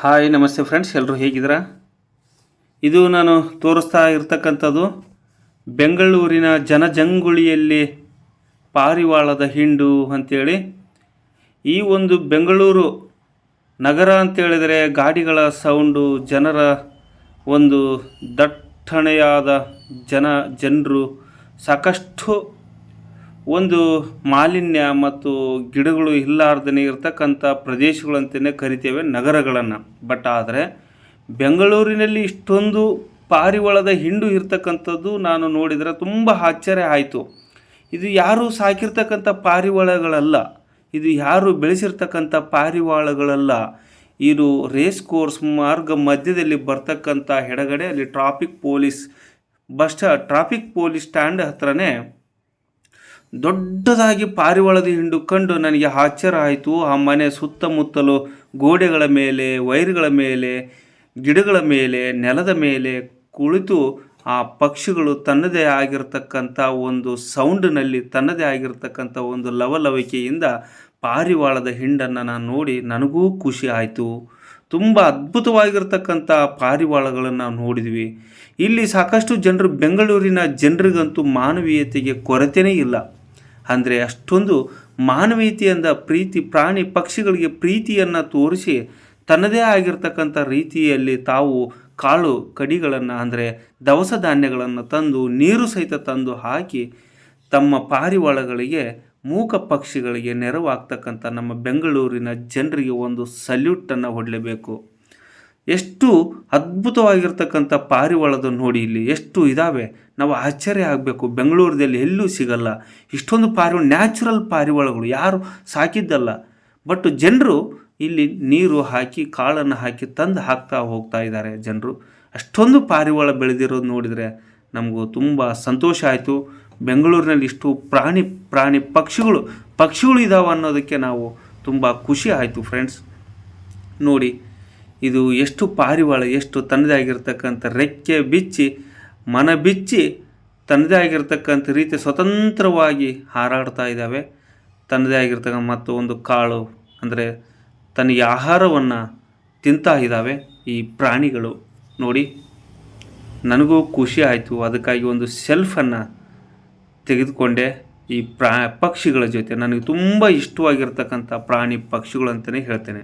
Hi, ನಮಸ್ತೆ friends ಎಲ್ಲರೂ ಹೇಗಿದ್ದೀರಾ? ಇದು ನಾನು ತೋರಿಸ್ತಾ ಇರ್ತಕ್ಕಂಥದ್ದು ಬೆಂಗಳೂರಿನ ಜನಜಂಗುಳಿಯಲ್ಲಿ ಪಾರಿವಾಳದ ಹಿಂಡು ಅಂಥೇಳಿ ಈ ಒಂದು ಬೆಂಗಳೂರು ನಗರ ಅಂತೇಳಿದರೆ ಗಾಡಿಗಳ ಸೌಂಡು, ಜನರ ಒಂದು ದಟ್ಟಣೆಯಾದ ಜನ, ಜನರು ಸಾಕಷ್ಟು ಒಂದು ಮಾಲಿನ್ಯ ಮತ್ತು ಗಿಡಗಳು ಇಲ್ಲಾರ್ದೇ ಇರತಕ್ಕಂಥ ಪ್ರದೇಶಗಳಂತಲೇ ಕರಿತೇವೆ ನಗರಗಳನ್ನು. ಬಟ್ ಆದರೆ ಬೆಂಗಳೂರಿನಲ್ಲಿ ಇಷ್ಟೊಂದು ಪಾರಿವಾಳದ ಹಿಂಡು ಇರ್ತಕ್ಕಂಥದ್ದು ನಾನು ನೋಡಿದರೆ ತುಂಬ ಆಶ್ಚರ್ಯ ಆಯಿತು. ಇದು ಯಾರೂ ಸಾಕಿರ್ತಕ್ಕಂಥ ಪಾರಿವಾಳಗಳಲ್ಲ. ಇದು ಯಾರು ಬೆಳೆಸಿರ್ತಕ್ಕಂಥ ಪಾರಿವಾಳಗಳಲ್ಲ. ಇದು ರೇಸ್ ಕೋರ್ಸ್ ಮಾರ್ಗ ಮಧ್ಯದಲ್ಲಿ ಬರ್ತಕ್ಕಂಥ ಎಡಗಡೆ ಅಲ್ಲಿ traffic police bus traffic police stand ಹತ್ರನೇ ದೊಡ್ಡದಾಗಿ ಪಾರಿವಾಳದ ಹಿಂಡು ಕಂಡು ನನಗೆ ಆಶ್ಚರ್ಯ ಆಯಿತು. ಆ ಮನೆ ಸುತ್ತಮುತ್ತಲು ಗೋಡೆಗಳ ಮೇಲೆ, ವೈರ್ಗಳ ಮೇಲೆ, ಗಿಡಗಳ ಮೇಲೆ, ನೆಲದ ಮೇಲೆ ಕುಳಿತು ಆ ಪಕ್ಷಿಗಳು ತನ್ನದೇ ಆಗಿರತಕ್ಕಂಥ ಒಂದು ಸೌಂಡ್ನಲ್ಲಿ, ತನ್ನದೇ ಆಗಿರತಕ್ಕಂಥ ಒಂದು ಲವಲವಿಕೆಯಿಂದ ಪಾರಿವಾಳದ ಹಿಂಡನ್ನು ನಾನು ನೋಡಿ ನನಗೂ ಖುಷಿ ಆಯಿತು. ತುಂಬ ಅದ್ಭುತವಾಗಿರ್ತಕ್ಕಂಥ ಪಾರಿವಾಳಗಳನ್ನು ನೋಡಿದ್ವಿ. ಇಲ್ಲಿ ಸಾಕಷ್ಟು ಜನರು ಬೆಂಗಳೂರಿನ ಜನರಿಗಂತೂ ಮಾನವೀಯತೆಗೆ ಕೊರತೆಯೇ ಇಲ್ಲ. ಅಂದರೆ ಅಷ್ಟೊಂದು ಮಾನವೀಯತೆಯಿಂದ ಪ್ರೀತಿ, ಪ್ರಾಣಿ ಪಕ್ಷಿಗಳಿಗೆ ಪ್ರೀತಿಯನ್ನು ತೋರಿಸಿ ತನ್ನದೇ ಆಗಿರ್ತಕ್ಕಂಥ ರೀತಿಯಲ್ಲಿ ತಾವು ಕಾಳು ಕಡಿಗಳನ್ನು ಅಂದರೆ ದವಸ ಧಾನ್ಯಗಳನ್ನು ತಂದು ನೀರು ಸಹಿತ ತಂದು ಹಾಕಿ ತಮ್ಮ ಪಾರಿವಾಳಗಳಿಗೆ, ಮೂಕ ಪಕ್ಷಿಗಳಿಗೆ ನೆರವಾಗ್ತಕ್ಕಂಥ ನಮ್ಮ ಬೆಂಗಳೂರಿನ ಜನರಿಗೆ ಒಂದು ಸಲ್ಯೂಟನ್ನು ಹೊಡಲೇಬೇಕು. ಎಷ್ಟು ಅದ್ಭುತವಾಗಿರ್ತಕ್ಕಂಥ ಪಾರಿವಾಳದ ನೋಡಿ ಇಲ್ಲಿ ಎಷ್ಟು ಇದ್ದಾವೆ ನಾವು ಆಶ್ಚರ್ಯ ಆಗಬೇಕು. ಬೆಂಗಳೂರದಲ್ಲಿ ಎಲ್ಲೂ ಸಿಗಲ್ಲ. ಇಷ್ಟೊಂದು ಪಾರಿವಾಳ, ನ್ಯಾಚುರಲ್ ಪಾರಿವಾಳಗಳು. ಯಾರು ಸಾಕಿದ್ದಲ್ಲ. ಬಟ್ ಜನರು ಇಲ್ಲಿ ನೀರು ಹಾಕಿ, ಕಾಳನ್ನು ಹಾಕಿ ತಂದು ಹಾಕ್ತಾ ಹೋಗ್ತಾ ಇದ್ದಾರೆ ಜನರು. ಅಷ್ಟೊಂದು ಪಾರಿವಾಳ ಬೆಳೆದಿರೋದು ನೋಡಿದರೆ ನಮಗೂ ತುಂಬ ಸಂತೋಷ ಆಯಿತು. ಬೆಂಗಳೂರಿನಲ್ಲಿ ಇಷ್ಟು ಪ್ರಾಣಿ ಪ್ರಾಣಿ ಪಕ್ಷಿಗಳು ಪಕ್ಷಿಗಳು ಇದ್ದಾವೆ ಅನ್ನೋದಕ್ಕೆ ನಾವು ತುಂಬ ಖುಷಿ ಆಯಿತು ಫ್ರೆಂಡ್ಸ್ ನೋಡಿ ಇದು ಎಷ್ಟು ಪಾರಿವಾಳ, ಎಷ್ಟು ತನ್ನದೇ ಆಗಿರ್ತಕ್ಕಂಥ ರೆಕ್ಕೆ ಬಿಚ್ಚಿ, ಮನ ಬಿಚ್ಚಿ ತನ್ನದೇ ಆಗಿರ್ತಕ್ಕಂಥ ರೀತಿ ಸ್ವತಂತ್ರವಾಗಿ ಹಾರಾಡ್ತಾ ಇದ್ದಾವೆ. ತನ್ನದೇ ಆಗಿರ್ತಕ್ಕಂಥ ಮತ್ತು ಒಂದು ಕಾಳು, ಅಂದರೆ ತನಗೆ ಆಹಾರವನ್ನು ತಿಂತಾ ಇದ್ದಾವೆ ಈ ಪ್ರಾಣಿಗಳು. ನೋಡಿ, ನನಗೂ ಖುಷಿ ಆಯಿತು. ಅದಕ್ಕಾಗಿ ಒಂದು ಸೆಲ್ಫನ್ನು ತೆಗೆದುಕೊಂಡೆ ಈ ಪ್ರಾ, ಪಕ್ಷಿಗಳ ಜೊತೆ. ನನಗೆ ತುಂಬ ಇಷ್ಟವಾಗಿರ್ತಕ್ಕಂಥ ಪ್ರಾಣಿ ಪಕ್ಷಿಗಳು ಅಂತಲೇ ಹೇಳ್ತೇನೆ.